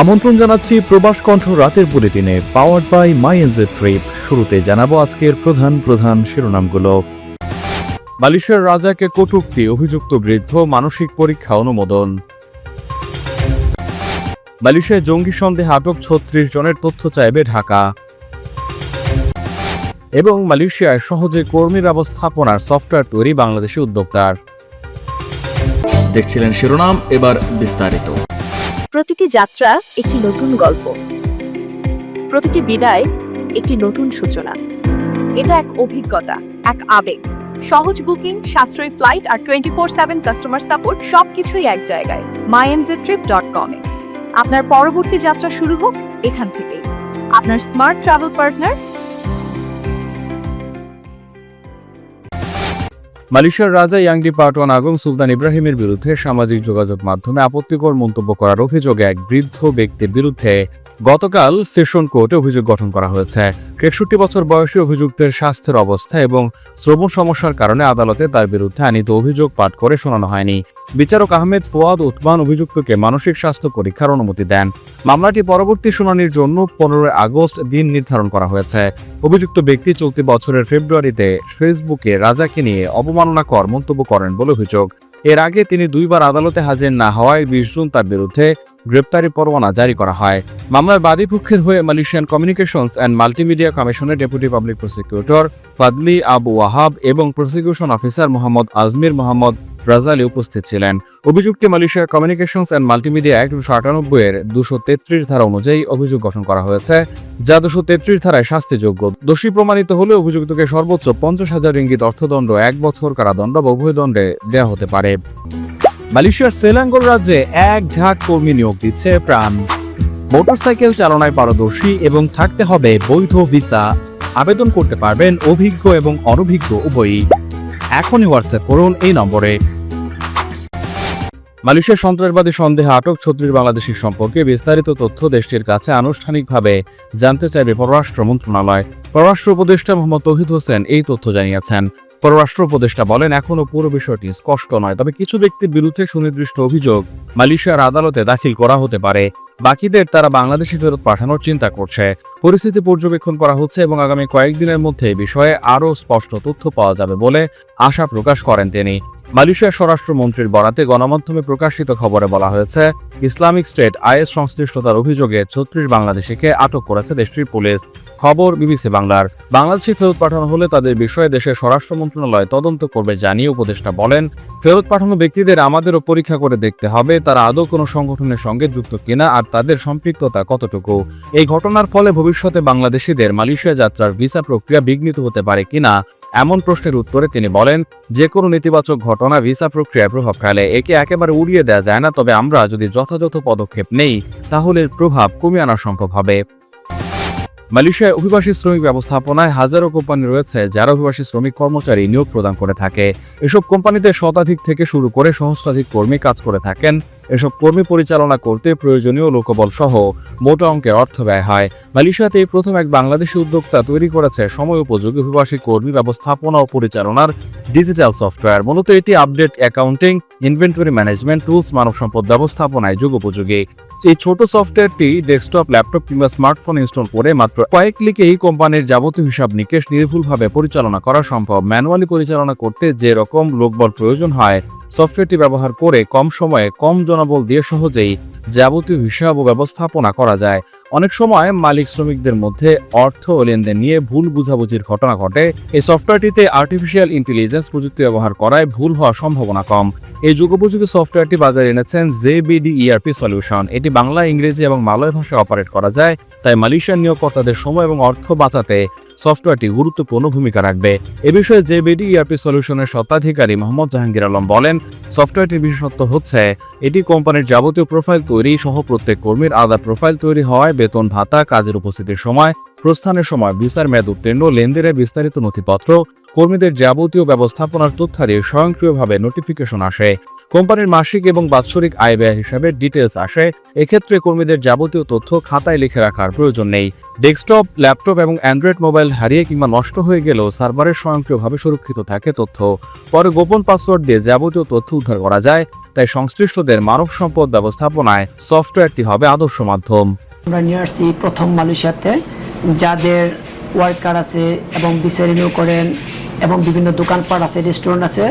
আমন্ত্রণ জানাচ্ছি প্রবাস কণ্ঠ রাতের বুলেটিনে powered by my NJ trip শুরুতে জানাব আজকের প্রধান প্রধান শিরোনামগুলো। মালয়েশিয়ার রাজাকে কটূক্তি, অভিযুক্ত বৃদ্ধ, মানসিক পরীক্ষা, অনুমোদন। মালয়েশিয়ায় জঙ্গি সন্দেহে আটক ছত্রিশ জনের তথ্য চাইবে ঢাকা। এবং মালয়েশিয়ায় সহজে কর্মী ব্যবস্থাপনার সফটওয়্যার তৈরি বাংলাদেশি উদ্যোক্তার। দেখছিলেন শিরোনাম, এবার বিস্তারিত। প্রতিটি যাত্রা একটি নতুন গল্প। প্রতিটি বিদায় একটি নতুন সূচনা। এটা এক অভিজ্ঞতা, এক আবেগ। সহজ বুকিং, সাশ্রয়ী ফ্লাইট আর twenty four seven customer support সবকিছুই এক জায়গায়। মাইএনজে ট্রিপ ডট কমে আপনার পরবর্তী যাত্রা শুরু হোক এখান থেকেই। আপনার স্মার্ট ট্রাভেল পার্টনার মালয়েশিয়ার রাজা ইয়াংডি পাটওয়ান আগং সুলতান ইব্রাহিমের বিরুদ্ধে সামাজিক যোগাযোগ মাধ্যমে আপত্তিকর মন্তব্য করার অভিযোগে এক বৃদ্ধ ব্যক্তির বিরুদ্ধে গতকাল সেশন কোর্টে অভিযোগ গঠন করা হয়েছে। তেষট্টি বছর বয়সী অভিযুক্তের স্বাস্থ্যের অবস্থা এবং শ্রবণ সমস্যার কারণে আদালতে তার বিরুদ্ধে আনিত অভিযোগ পাঠ করে শোনানো হয়নি। বিচারক আহমেদ ফুয়াদ উৎমান অভিযুক্তকে মানসিক স্বাস্থ্য পরীক্ষার অনুমতি দেন। মামলাটি পরবর্তী শুনানির জন্য পনেরোই আগস্ট দিন নির্ধারণ করা হয়েছে। অভিযুক্ত ব্যক্তি চলতি বছরের ফেব্রুয়ারিতে ফেসবুকে রাজাকে নিয়ে অবমাননাকর মন্তব্য করেন বলে অভিযোগ। এর আগে তিনি দুইবার আদালতে হাজির না হওয়ায় বিশ জুন তার বিরুদ্ধে গ্রেপ্তারি পরোয়ানা জারি করা হয়। মামলার বাদীপক্ষের হয়ে মালয়েশিয়ান কমিউনিকেশনস অ্যান্ড মাল্টিমিডিয়া কমিশনের deputy public prosecutor Fadli Abu Wahab এবং prosecution officer Mohammad Azmir Mohammad Razali উপস্থিত ছিলেন। অভিযুক্তি মালয়েশিয়ার কমিউনিকেশনস অ্যান্ড মাল্টিমিডিয়া অ্যাক্ট উনিশশো আটানব্বই এর দুশো তেত্রিশ ধারা অনুযায়ী অভিযোগ গঠন করা হয়েছে, যা দুশো তেত্রিশ ধারায় শাস্তিযোগ্য। দোষী প্রমাণিত হলে অভিযুক্তকে সর্বোচ্চ পঞ্চাশ হাজার ইঙ্গিত অর্থদণ্ড, এক বছর কারাদণ্ড বা উভয় দণ্ডে দেওয়া হতে পারে। মালয়েশিয়ার সেলাঙ্গোর রাজ্যে এক ঝাঁক কর্মী নিয়োগ দিচ্ছে প্রাণ। মোটরসাইকেল চালনায় পারদর্শী এবং থাকতে হবে বৈধ ভিসা। আবেদন করতে পারবেন অভিজ্ঞ এবং অনভিজ্ঞ উভয়ই। এখনই হোয়াটসঅ্যাপ করুন এই নম্বরে। মালয়েশিয়ার সন্ত্রাসবাদী সন্দেহে আটক ছত্রিশ বাংলাদেশের সম্পর্কে বিস্তারিত তথ্য দেশটির কাছে আনুষ্ঠানিকভাবে জানতে চাইবে পররাষ্ট্র মন্ত্রণালয়। পররাষ্ট্র উপদেষ্টা মোহাম্মদ তহিদ হোসেন এই তথ্য জানিয়েছেন। পররাষ্ট্র উপদেষ্টা বলেন এখনও পুরো বিষয়টি স্পষ্ট নয়। তবে কিছু ব্যক্তির বিরুদ্ধে সুনির্দিষ্ট অভিযোগ মালয়েশিয়ার আদালতে দাখিল করা হতে পারে। বাকিদের তারা বাংলাদেশে ফেরত পাঠানোর চিন্তা করছে। পরিস্থিতি পর্যবেক্ষণ করা হচ্ছে এবং আগামী কয়েকদিনের মধ্যে বিষয়ে আরও স্পষ্ট তথ্য পাওয়া যাবে বলে আশা প্রকাশ করেন তিনি। মালয়েশিয়ার স্বরাষ্ট্রমন্ত্রীর বরাতে গণমাধ্যমে প্রকাশিত খবরে বলা হয়েছে, ইসলামিক স্টেট আইএস সংশ্লিষ্টতার অভিযোগে ছত্রিশ বাংলাদেশিকে আটক করেছে দেশটির পুলিশ। খবর বিবিসি বাংলার। বাংলাদেশে ফেরত পাঠানো হলে তাদের বিষয়ে দেশের স্বরাষ্ট্র মন্ত্রণালয় তদন্ত করবে জানিয়ে উপদেষ্টা বলেন, ফেরত পাঠানো ব্যক্তিদের আমাদেরও পরীক্ষা করে দেখতে হবে তারা আদৌ কোনো সংগঠনের সঙ্গে যুক্ত কিনা আর তাদের সম্পৃক্ততা কতটুকু। এই ঘটনার ফলে ভবিষ্যতে বাংলাদেশিদের মালয়েশিয়া যাত্রার ভিসা প্রক্রিয়া বিঘ্নিত হতে পারে কিনা এমন প্রশ্নের উত্তরে তিনি বলেন, যে কোনো নেতিবাচক ঘটনা ভিসা প্রক্রিয়ায় প্রভাব ফেলে, একে একেবারে উড়িয়ে দেওয়া যায় না, তবে আমরা যদি যথাযথ পদক্ষেপ নেই, তাহলে প্রভাব কমিয়ে আনা সম্ভব হবে। মালয়েশিয়ায় অভিবাসী শ্রমিক ব্যবস্থাপনায় হাজারো কোম্পানি রয়েছে যারা অভিবাসী শ্রমিক কর্মচারী নিয়োগ প্রদান করে থাকে। এসব কোম্পানিতে শতাধিক থেকে শুরু করে সহস্রাধিক কর্মী কাজ করে থাকেন। এসব কর্মী পরিচালনা করতে প্রয়োজনীয় লোকবল সহ মোটা অঙ্কের অর্থ ব্যয় হয়। মালয়েশিয়াতে প্রথম এক বাংলাদেশি উদ্যোক্তা তৈরি করেছে সময় উপযোগী অভিবাসী কর্মী ব্যবস্থাপনা ও পরিচালনার ডিজিটাল সফটওয়্যার। মূলত এটি update accounting, inventory management tools, মানব সম্পদ ব্যবস্থাপনায় যুগোপযোগী। এই ছোট সফটওয়্যারটি ডেস্কটপ, ল্যাপটপ কিংবা স্মার্টফোন ইনস্টল করে মাত্র কয়েক ক্লিকেই কোম্পানির যাবতীয় হিসাব নিকেশ নির্ভুলভাবে পরিচালনা করা সম্ভব। ম্যানুয়ালি পরিচালনা করতে যে রকম লোকবল প্রয়োজন হয়, সফটওয়্যারটি ব্যবহার করে কম সময়ে কম জনবল দিয়ে সহজেই যাবতীয় হিসাব ও ব্যবস্থাপনা করা যায়। অনেক সময় মালিক শ্রমিকদের মধ্যে অর্থ লেনদেন নিয়ে ভুল বুঝাবুঝির ঘটনা ঘটে। এই সফটওয়্যারটিতে আর্টিফিশিয়াল ইন্টেলিজেন্স প্রযুক্তি ব্যবহার করায় ভুল হওয়ার সম্ভাবনা কম। এই যুগোপযোগী সফটওয়্যারটি বাজারে এনেছেন জেবিডি ইআরপি সলিউশন এটি বাংলা, ইংরেজি এবং মালয় ভাষায় অপারেট করা যায়। তাই মালয়েশিয়ান নিয়োগকর্তাদের সময় এবং অর্থ বাঁচাতে সফটওয়্যারটি গুরুত্বপূর্ণ ভূমিকা রাখবে। এ বিষয়ে জেবিডি ইআরপি সলিউশনের স্বত্বাধিকারী মোহাম্মদ জাহাঙ্গীর আলম বলেন, সফটওয়্যারটির বিশেষত্ব হচ্ছে, এটি কোম্পানির যাবতীয় প্রোফাইল তৈরি সহ প্রত্যেক কর্মীর আলাদা প্রোফাইল তৈরি হওয়ায় বেতন ভাতা, কাজের উপস্থিতির সময়, প্রস্থানের সময়, ভিসার মেয়াদ উত্তীর্ণ, লেনদেনের বিস্তারিত নথিপত্র কর্মীদের যাবতীয় ব্যবস্থাপনার তথ্যাদি স্বয়ংক্রিয়ভাবে নোটিফিকেশন আসে। কোম্পানির মাসিক এবং বাৎসরিক আয় ব্যয় হিসাবে ডিটেলস আসে। এক্ষেত্রে কর্মীদের যাবতীয় তথ্য খাতায় লিখে রাখার প্রয়োজন নেই। ডেস্কটপ ল্যাপটপ এবং অ্যান্ড্রয়েড মোবাইল হারিয়ে কিংবা নষ্ট হয়ে গেলেও সার্ভারে স্বয়ংক্রিয়ভাবে সুরক্ষিত থাকে তথ্য। পরে গোপন পাসওয়ার্ড দিয়ে যাবতীয় তথ্য উদ্ধার করা যায়। তাই সংশ্লিষ্টদের মানব সম্পদ ব্যবস্থাপনায় সফটওয়্যারটি হবে আদর্শ মাধ্যম। আমরা নিয়ে আসছি প্রথম মালয়েশিয়াতে। যাদের ওয়ার্কার আছে এবং বিসে করেন এবং বিভিন্ন দোকানপাট আছে রেস্টুরেন্ট আছে,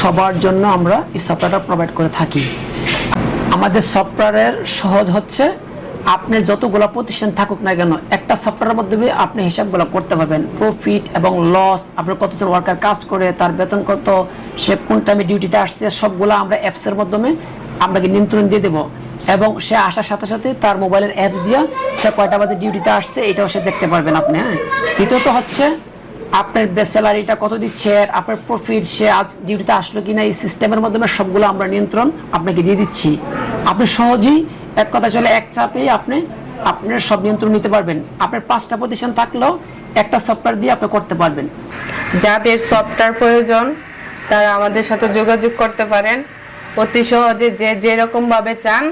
সবার জন্য আমরা এই সফটওয়্যারটা প্রোভাইড করে থাকি। আমাদের সফটওয়্যারের সহজ হচ্ছে, আপনি যতগুলো প্রতিষ্ঠান থাকুক না কেন, একটা সফটওয়্যারের মাধ্যমে আপনি হিসাবগুলো করতে পারবেন। প্রফিট এবং লস আপনার কতজন ওয়ার্কার কাজ করে, তার বেতন কত, সে কোন টাইমে ডিউটিতে আসছে, সবগুলো আমরা অ্যাপসের মাধ্যমে আপনাকে নিয়ন্ত্রণ দিয়ে দেবো। এবং সে আসার সাথে সাথে তার মোবাইলের অ্যাপ দিয়ে সে কয়টা বাজে ডিউটিতে আসছে, এটাও সে দেখতে পারবেন আপনি হ্যাঁ। দ্বিতীয়ত হচ্ছে আপনার স্যালারিটা কত দিচ্ছে, আপনার প্রফিট সে আজ ডিউটিতে আসলো কিনা, এই সিস্টেমের মাধ্যমে সবগুলো আমরা নিয়ন্ত্রণ আপনাকে দিয়ে দিচ্ছি। আপনি সহজেই এক কথা চলে এক চাপেই আপনি, আপনার সব নিয়ন্ত্রণ নিতে পারবেন। আপনার পাঁচটা প্রতিষ্ঠান থাকলেও একটা সফটওয়্যার দিয়ে আপনি করতে পারবেন। যাদের সফটওয়্যার প্রয়োজন, তারা আমাদের সাথে যোগাযোগ করতে পারেন। অতি সহজে যে যেরকম ভাবে চান,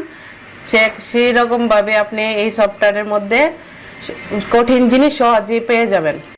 সে সেই রকম ভাবে আপনি এই সফটওয়্যারের মধ্যে কঠিন জিনিস সহজেই পেয়ে যাবেন।